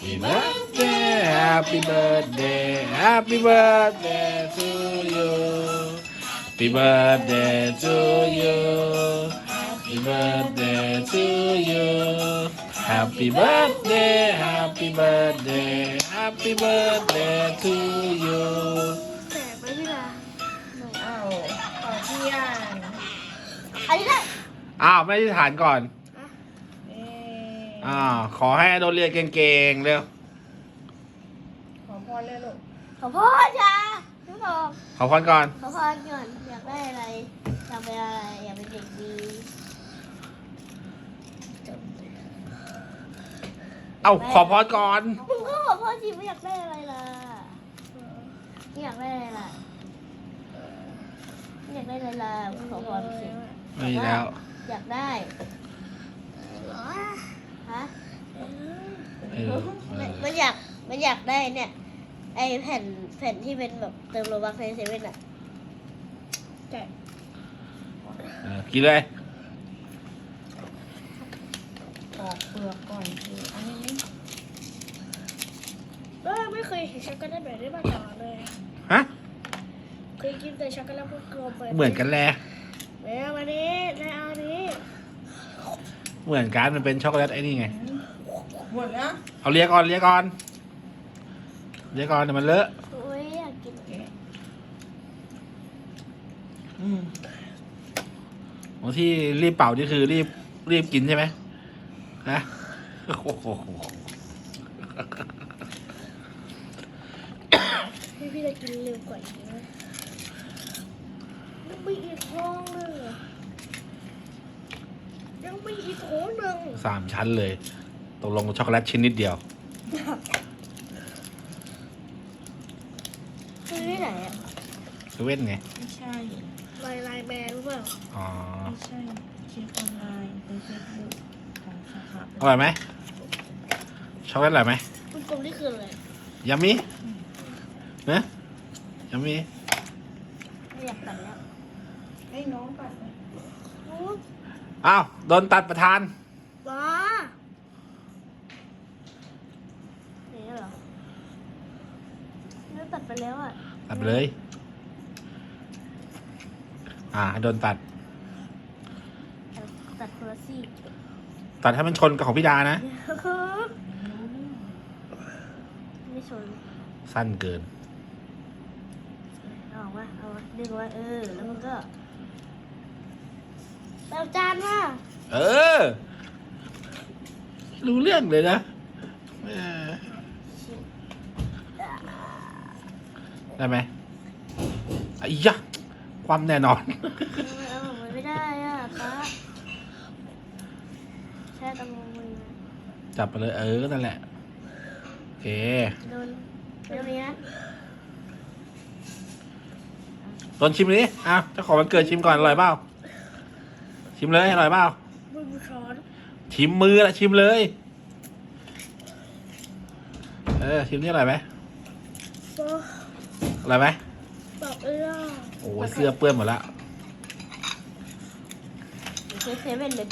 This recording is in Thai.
Happy birthday Happy birthday Happy birthday to you Happy birthday to you Happy birthday to you Happy birthday Happy birthday Happy birthday to you แสบไหมพี่ดาอ้าวขอเที่ยงอันนี้ได้ อ้าวไม่ได้ฐานก่อนเอ๊ะ อ้าวขอให้โดนเรียนเก่งๆเร็วขอพรเลยลูกขอพ่อจ้าพี่บอกขอพรก่อนขอพรก่อนอยากได้อะไรอยากเป็นอะไรอยากเป็นเด็กดีเอ้าขอพรก่อนมึงก็ขอพ่อสิไม่อยากได้อะไรล่ะไม่อยากได้อะไรล่ะไม่อยากได้อะไรล่ะขอพรสิไม่แล้ว อยากได้ฮะ เออเอมันอมันอยากมันอยากได้เนี่ย ไอแผ่นแผ่นที่เป็นแบบเติมโลบักในเซเว่นอะแกะเออกินเลยปอกเปลือกก่อนคืออันนี้นี่เออไม่เคยเห็นช็อกโกแลตแบบนี้มาก่อนเลยฮะเคยกินแต่ช็อกโกแลตพวกกลมไปเหมือนกันแหละแม่วันนี้นายเอาอันนี้เหมือนกันมันเป็นช็อกโกแลตไอ้นี่ไงหมดแล้ว เอาเลียก่อนเลียก่อนเลียก่อนเดี๋ยวมันเลอะโอ้ยอยากกินแกะอืมบางที่รีบเป่านี่คือรีบรีบกินใช่ไหมฮะโอ้โหพี่พี่จะกินเร็วกว่าอีกนะยังมีอีกท้องหนึงอะยังมีอีกท้องหนึ่งสามชั้นเลย ตกลงช็อกโกแลตชิ้นนิดเดียว ซื้อที่ไหนอะเซเว่นไง ไม่ใช่ ลายลายแมนหรือเปล่าอ๋อ ไม่ใช่เช็คออนไลน์ในเฟซบุ๊กของสาขาอร่อยไหมช็อกโกแลตอร่อยไหมคุณกลมนี่คืออะไรยำมีนะยำมีไม่อยากตัดแล้วให้น้องปัดไหมโอ้อ้าวโดนตัดประธาน บ้านี่เหรอแล้วตัด ไปแล้วอะตัดไปเลย อ่าโดนตัด ตัดคนละซี่ตัดให้มันชนกับของพี่ดานะ ไม่ชนสั้นเกินเอาออกมาเอามาดึงไว้เออ แล้วมันก็แปเอาจานมาเออ รู้เรื่องเลยนะเออ ได้ไหมไอ้ยะความแน่นอน เอาออกมาไม่ได้อะป้าแช่ตรงมือจับไปเลยเออ นั่นแหละ โอเค โดนเดี๋ยวนี้นะตอนชิมนี้อะเจ้าของวันเกิดชิมก่อนอร่อยเปล่า ชิมเลยอร่อยเปล่า มือช้อนชิมมือละชิมเลย เออ ชิมนี่อร่อยไหมก็อร่ อยไหมบอกเออโอ้ยเสื้อเปื้อนหมดละ เซเว่นเลย